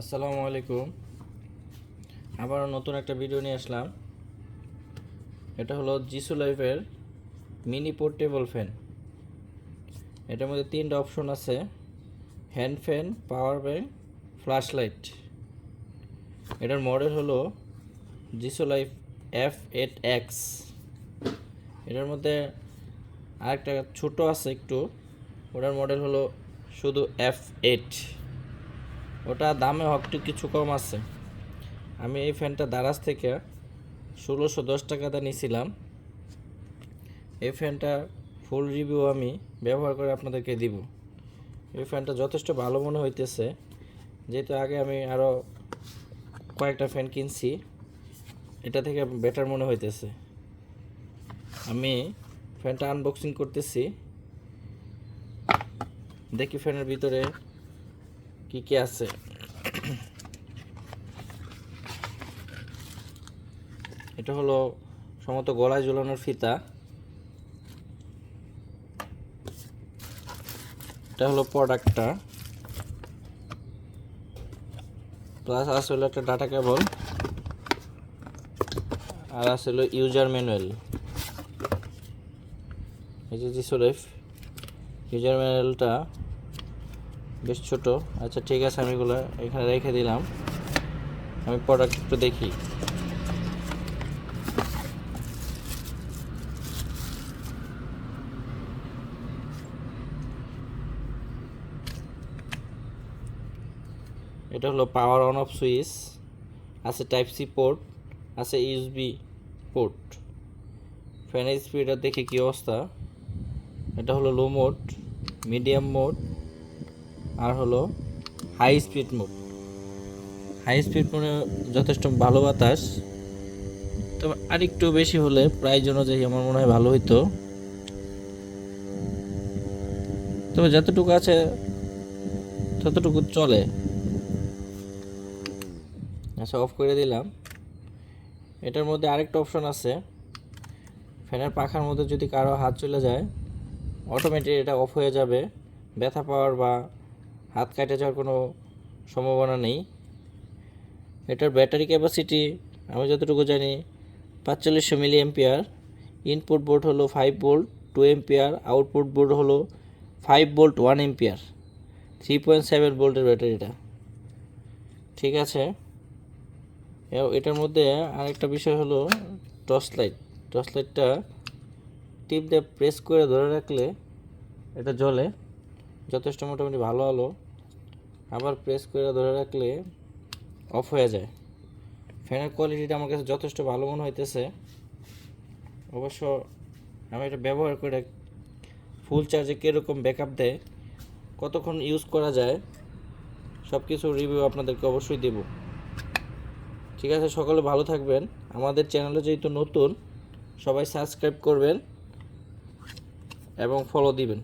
আসসালামু আলাইকুম। আবার নতুন একটা ভিডিও নিয়ে আসলাম। এটা হলো জিসু লাইফের মিনি পোর্টেবল ফ্যান এটার মধ্যে তিনটা অপশন আছে। Hand fan power bank flash light এটার মডেল হলো Jisulife F eight X এটার মধ্যে আরেকটা ছোট আছে একটু। ওটার মডেল হলো শুধু এফ এইট ওটা দামে একটু কিছু কম আছে। আমি এই ফ্যানটা দারাজ থেকে ষোলোশো দশ টাকাতে নিয়েছিলাম এই ফ্যানটা ফুল রিভিউ আমি ব্যবহার করে আপনাদেরকে দিব। এই ফ্যানটা যথেষ্ট ভালো মনে হইতেছে। যেহেতু আগে আমি আরও কয়েকটা ফ্যান কিনছি, এটা থেকে বেটার মনে হইতেছে। আমি ফ্যানটা আনবক্সিং করতেছি। দেখি ফ্যানের ভিতরে কি কি আছে? এটা হলো সমত গলায় ঝুলানোর ফিতা। এটা হলো প্রোডাক্টটা। প্লাস আছে হলো একটা ডাটা কেবল। আর আছে হলো ইউজার ম্যানুয়াল। এই যে জিসোলেফ ইউজার ম্যানুয়ালটা বেশ ছোট। আচ্ছা ঠিক আছে, আমি এগুলো এখানে রেখে দিলাম। আমি প্রোডাক্ট একটু দেখি। এটা হলো পাওয়ার অন অফ সুইচ আছে টাইপ সি পোর্ট আছে ইউএসবি পোর্ট ফ্যানের স্পিডার দেখি কী অবস্থা। এটা হলো লো মোড মিডিয়াম মোড আর হলো high speed mode high speed মোডে যথেষ্ট ভালো বাতাস। তবে আরেকটু বেশি হলে প্রাইজ অনুযায়ী আমার মনে হয় ভালো হইতো। তবে যতটুকু আছে ততটুকু চলে। আচ্ছা অফ করে দিলাম। এটার মধ্যে আরেকটা অপশন আছে। ফ্যানের পাখার মধ্যে যদি কারও হাত চলে যায় অটোমেটিক এটা অফ হয়ে যাবে। ব্যথা পাওয়ার বা হাত কাটে যাওয়ার কোনো সম্ভাবনা নেই। এটার ব্যাটারি ক্যাপাসিটি আমি যতটুকু জানি পাঁচচল্লিশশো মিলি এম্পিয়ার ইনপুট বোর্ড হলো five volt two ampere output board হলো five volt one ampere three point seven ভোল্টের ব্যাটারিটা। ঠিক আছে? এটার মধ্যে আরেকটা বিষয় হলো টর্চ লাইট টর্চ লাইটটা টিপ দিয়ে প্রেস করে ধরে রাখলে এটা জ্বলে। যথেষ্ট মোটামুটি ভালো আলো, আবার প্রেস করে ধরে রাখলে অফ হয়ে যায়। ফ্যানের কোয়ালিটিটা আমার কাছে যথেষ্ট ভালো মনে হইতেছে। অবশ্য আমি এটা ব্যবহার করে ফুল চার্জে কীরকম ব্যাকআপ দেয়, কতক্ষণ ইউজ করা যায় সব কিছু রিভিউ আপনাদেরকে অবশ্যই দেব। ঠিক আছে, সকলে ভালো থাকবেন। আমাদের চ্যানেলে যেহেতু নতুন, সবাই সাবস্ক্রাইব করবেন এবং ফলো দিবেন।